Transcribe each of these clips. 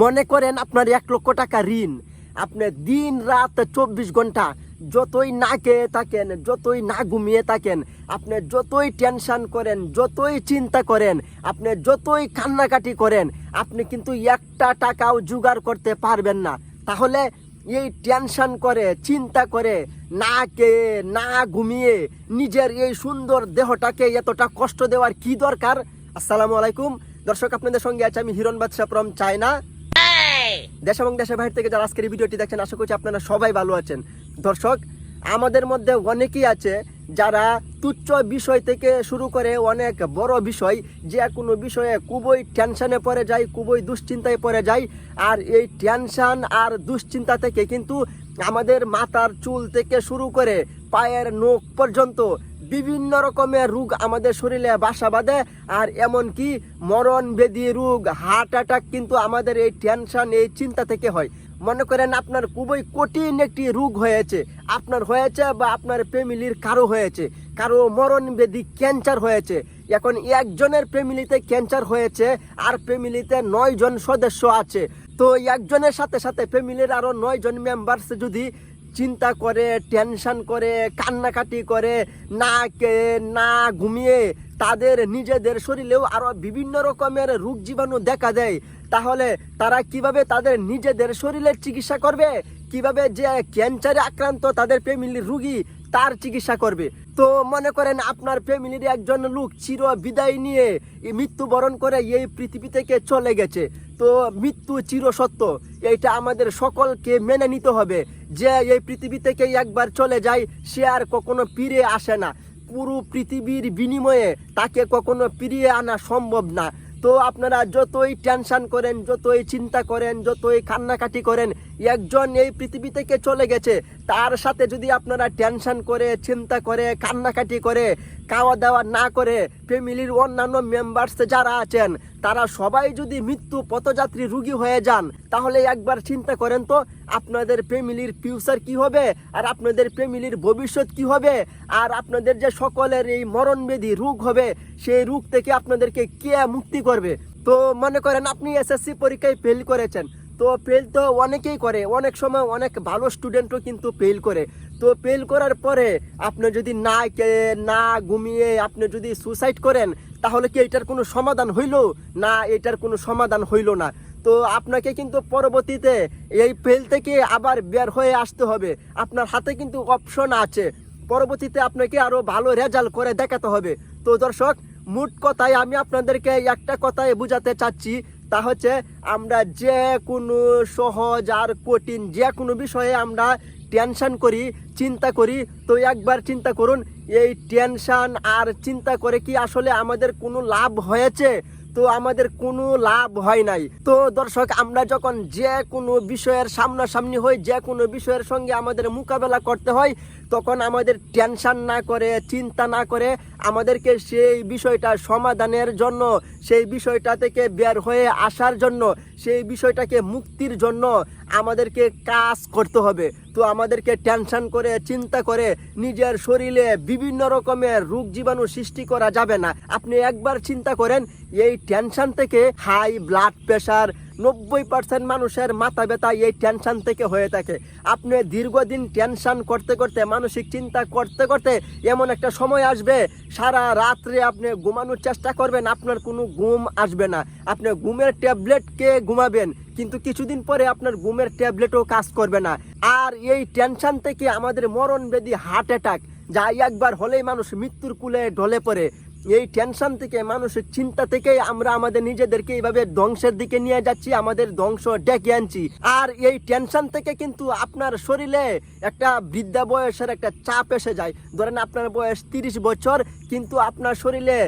মনে করেন আপনার এক লক্ষ টাকা ঋণ। আপনি দিন রাত চব্বিশ ঘণ্টা যতই না খেয়ে থাকেন, যতই না ঘুমিয়ে থাকেন, আপনি যতই টেনশান করেন, যতই চিন্তা করেন, আপনি যতই কান্নাকাটি করেন, আপনি কিন্তু একটা টাকাও জোগাড় করতে পারবেন না। তাহলে এই টেনশন করে, চিন্তা করে না কে না ঘুমিয়ে নিজের এই সুন্দর দেহটাকে এতটা কষ্ট দেওয়ার কি দরকার? আসসালামু আলাইকুম। দর্শক, আপনাদের সঙ্গে আছে আমি হিরণ বাদশাহ ফ্রম চায়না দেশ এবং দেশের বাইরে থেকে যারা আজকের ভিডিওটি দেখছেন, আশা করছি আপনারা সবাই ভালো আছেন। দর্শক, আমাদের মধ্যে অনেকেই আছে যারা তুচ্ছ বিষয় থেকে শুরু করে অনেক বড় বিষয়, যে কোনো বিষয়ে খুবই টেনশনে পড়ে যায়, খুবই দুশ্চিন্তায় পড়ে যায়। আর এই টেনশন আর দুশ্চিন্তা থেকে কিন্তু আমাদের মাথার চুল থেকে শুরু করে পায়ের নখ পর্যন্ত বিভিন্ন রকমের রোগ আমাদের শরীরে বাসা বাঁধে, আর এমনকি মরণ বেদি রোগ, হার্ট অ্যাটাক কিন্তু আমাদের এই টেনশন এই চিন্তা থেকে হয়। মনে করেন আপনার খুবই কঠিন একটি রোগ হয়েছে। আপনার হয়েছে বা আপনার ফ্যামিলির কারও হয়েছে। কারও মরণ বেদি ক্যান্সার হয়েছে। এখন একজনের ফ্যামিলিতে ক্যান্সার হয়েছে, আর ফ্যামিলিতে নয় জন সদস্য আছে। তো একজনের সাথে সাথে ফ্যামিলির আরও নয় জন মেম্বার্স যদি চিন্তা করে, টেনশন করে, কান্নাকাটি করে না না ঘুমিয়ে তাদের নিজেদের শরীরেও আরও বিভিন্ন রকমের রোগ জীবাণু দেখা দেয়। তাহলে তারা কীভাবে তাদের নিজেদের শরীরের চিকিৎসা করবে? কীভাবে যে ক্যান্সারে আক্রান্ত তাদের ফ্যামিলির রুগী তার চিকিৎসা করবে? তো মনে করেন আপনার ফ্যামিলির একজন লোক চির বিদায় নিয়ে মৃত্যুবরণ করে এই পৃথিবী থেকে চলে গেছে। তো মৃত্যু চির সত্য এইটা আমাদের সকলকে মেনে নিতে হবে। যে এই পৃথিবী থেকে একবার চলে যায়, সে আর কখনো ফিরে আসে না। পুরো পৃথিবীর বিনিময়ে তাকে কখনো ফিরিয়ে আনা সম্ভব না। তো আপনারা যতই টেনশন করেন, যতই চিন্তা করেন, যতই কান্নাকাটি করেন, একজন এই পৃথিবী থেকে চলে গেছে। তার সাথে যদি আপনারা টেনশান করে, চিন্তা করে, কান্নাকাটি করে খাওয়া দাওয়া না করে ফ্যামিলির অন্যান্য মেম্বার্স যারা আছেন, তারা সবাই যদি মৃত্যু পথযাত্রী রুগী হয়ে যান, তাহলে একবার চিন্তা করেন তো, আপনাদের ফ্যামিলির ফিউচার কি হবে? আর আপনাদের ফ্যামিলির ভবিষ্যৎ কি হবে? আর আপনাদের যে সকলের এই মরণবেদী রোগ হবে, সেই রোগ থেকে আপনাদেরকে কে মুক্তি করবে? তো মনে করেন আপনি এসএসসি পরীক্ষায় ফেল করেছেন। তো ফেল তো অনেকেই করে। অনেক সময় অনেক ভালো স্টুডেন্টও কিন্তু ফেল করে। তো ফেল করার পরে আপনি যদি না না ঘুমিয়ে আপনি যদি সুসাইড করেন, তাহলে কি এটার কোনো সমাধান হইল? না, এটার কোনো সমাধান হইল না। তো আপনাকে কিন্তু পরবর্তীতে এই ফেল থেকে আবার বের হয়ে আসতে হবে। আপনার হাতে কিন্তু অপশন আছে। পরবর্তীতে আপনাকে আরও ভালো রেজাল্ট করে দেখাতে হবে। তো দর্শক, মোট কথায় আমি আপনাদেরকে একটা কথায় বুঝাতে চাচ্ছি তা হচ্ছে আমরা যে কোনো সহজ আর কঠিন যে কোনো বিষয়ে আমরা টেনশন করি, চিন্তা করি, তো একবার চিন্তা করুন, এই টেনশন আর চিন্তা করে কি আসলে আমাদের কোনো লাভ হয়েছে? তো আমাদের কোনো লাভ হয় নাই। তো দর্শক, আমরা যখন যে কোনো বিষয়ের সামনাসামনি হই, যে কোনো বিষয়ের সঙ্গে আমাদের মোকাবেলা করতে হয় তখন আমাদের টেনশন না করে, চিন্তা না করে আমাদেরকে সেই বিষয়টা সমাধানের জন্য, সেই বিষয়টা থেকে বের হয়ে আসার জন্য, সেই বিষয়টাকে মুক্তির জন্য আমাদেরকে কাজ করতে হবে। তো আমাদেরকে টেনশন করে, চিন্তা করে নিজের শরীরে বিভিন্ন রকমের রোগ জীবাণু সৃষ্টি করা যাবে না। আপনি একবার চিন্তা করেন, এই টেনশন থেকে হাই ব্লাড প্রেশার নব্বই পার্সেন্ট মানুষের মাথা ব্যথা এই টেনশন থেকে হয়ে থাকে। আপনি দীর্ঘদিন টেনশান করতে করতে, মানসিক চিন্তা করতে করতে এমন একটা সময় আসবে, সারা রাত্রে আপনি ঘুমানোর চেষ্টা করবেন, আপনার কোনো ঘুম আসবে না। আপনি ঘুমের ট্যাবলেটকে ঘুমাবেন, কিন্তু কিছুদিন পরে আপনার ঘুমের ট্যাবলেটও কাজ করবে না। আর এই টেনশান থেকে আমাদের মরণ বেদি হার্ট অ্যাটাক যা একবার হলেই মানুষ মৃত্যুর কুলে ঢলে পড়ে। এই টেনশন থেকে, মানুষের চিন্তা থেকেই আমরা আমাদের নিজেদেরকে এইভাবে ধ্বংসের দিকে নিয়ে যাচ্ছি, আমাদের ধ্বংস ডেকে আনছি। আর এই টেনশন থেকে কিন্তু আপনার শরীরে একটা বৃদ্ধা বয়সের একটা চাপ এসে যায়। ধরেন আপনার বয়স তিরিশ বছর, কিন্তু আপনার শরীরে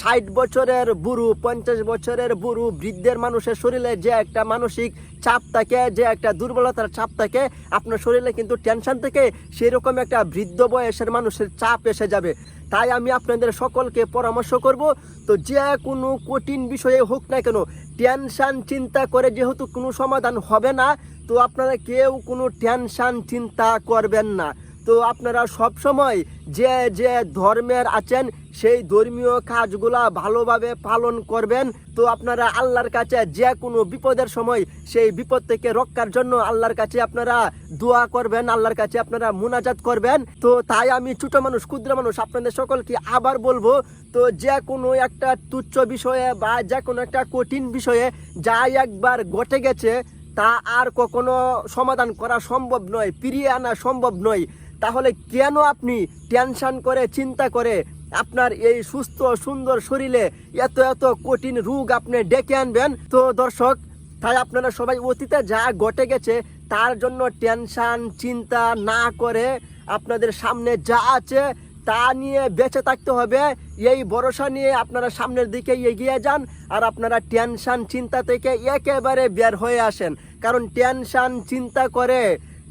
ষাট বছরের বুড়ো, পঞ্চাশ বছরের বুড়ো বৃদ্ধের মানুষের শরীরে যে একটা মানসিক চাপ থাকে, যে একটা দুর্বলতার চাপ থাকে, আপনার শরীরে কিন্তু টেনশন থেকে, সেরকম একটা বৃদ্ধ বয়সের মানুষের চাপ এসে যাবে। তাই আমি আপনাদের সকলকে পরামর্শ করব, তো যে কোনো কঠিন বিষয়ে হোক না কেন টেনশান চিন্তা করে যেহেতু কোনো সমাধান হবে না, তো আপনারা কেউ কোনো টেনশান চিন্তা করবেন না। তো আপনারা সব সময় যে যে ধর্মের আছেন, সেই ধর্মীয় কাজগুলা ভালোভাবে পালন করবেন। তো আপনারা আল্লাহর কাছে যে কোনো বিপদের সময় সেই বিপদ থেকে রক্ষার জন্য আল্লাহর কাছে আপনারা দোয়া করবেন, আল্লাহর কাছে আপনারা মুনাজাত করবেন। তো তাই আমি ছোট মানুষ, ক্ষুদ্র মানুষ, আপনাদের সকলকে আবার বলব, তো যে কোনো একটা তুচ্ছ বিষয়ে বা যে কোনো একটা কঠিন বিষয়ে যা একবার ঘটে গেছে, তা আর কখনো সমাধান করা সম্ভব নয়, ফিরিয়ে আনা সম্ভব নয়। তাহলে কেন আপনি টেনশন করে, চিন্তা করে আপনার এই সুস্থ, সুন্দর শরীরে এত এত কঠিন রোগ আপনি ডেকে আনবেন? তো দর্শক, তাই আপনারা সবাই অতীতে যা ঘটে গেছে, তার জন্য টেনশন চিন্তা না করে আপনাদের সামনে যা আছে তা নিয়ে বেঁচে থাকতে হবে। এই ভরসা নিয়ে আপনারা সামনের দিকে এগিয়ে যান আর আপনারা টেনশন চিন্তা থেকে একেবারে বের হয়ে আসেন। কারণ টেনশন চিন্তা করে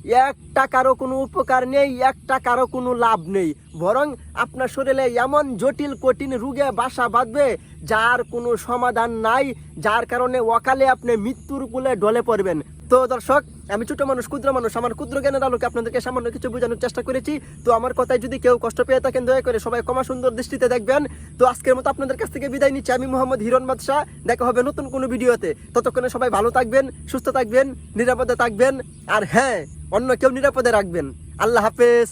এক টাকারও কোনো উপকার নেই এক টাকারও কোনো লাভ নেই। বরং আপনার শরীরে এমন জটিল, কঠিন রোগে বাসা বাঁধবে, যার কোনো সমাধান নাই, যার কারণে অকালে আপনি মৃত্যুর কুলে ডলে পড়বেন। তো দর্শক, আমি ছোট মানুষ, ক্ষুদ্র মানুষ, আমার ক্ষুদ্র জ্ঞানের আলোকে আপনাদেরকে সামান্য কিছু বোঝানোর চেষ্টা করেছি। তো আমার কথায় যদি কেউ কষ্ট পেয়ে থাকেন, দয়া করে সবাই কমা সুন্দর দৃষ্টিতে দেখবেন। তো আজকের মতো আপনাদের কাছ থেকে বিদায় নিচ্ছি। আমি মোহাম্মদ হিরণ বাদশাহ। দেখা হবে নতুন কোনো ভিডিওতে। ততক্ষণে সবাই ভালো থাকবেন, সুস্থ থাকবেন, নিরাপদে থাকবেন। আর হ্যাঁ অন্য কেউ নিরাপদে রাখবেন। আল্লাহ হাফেজ।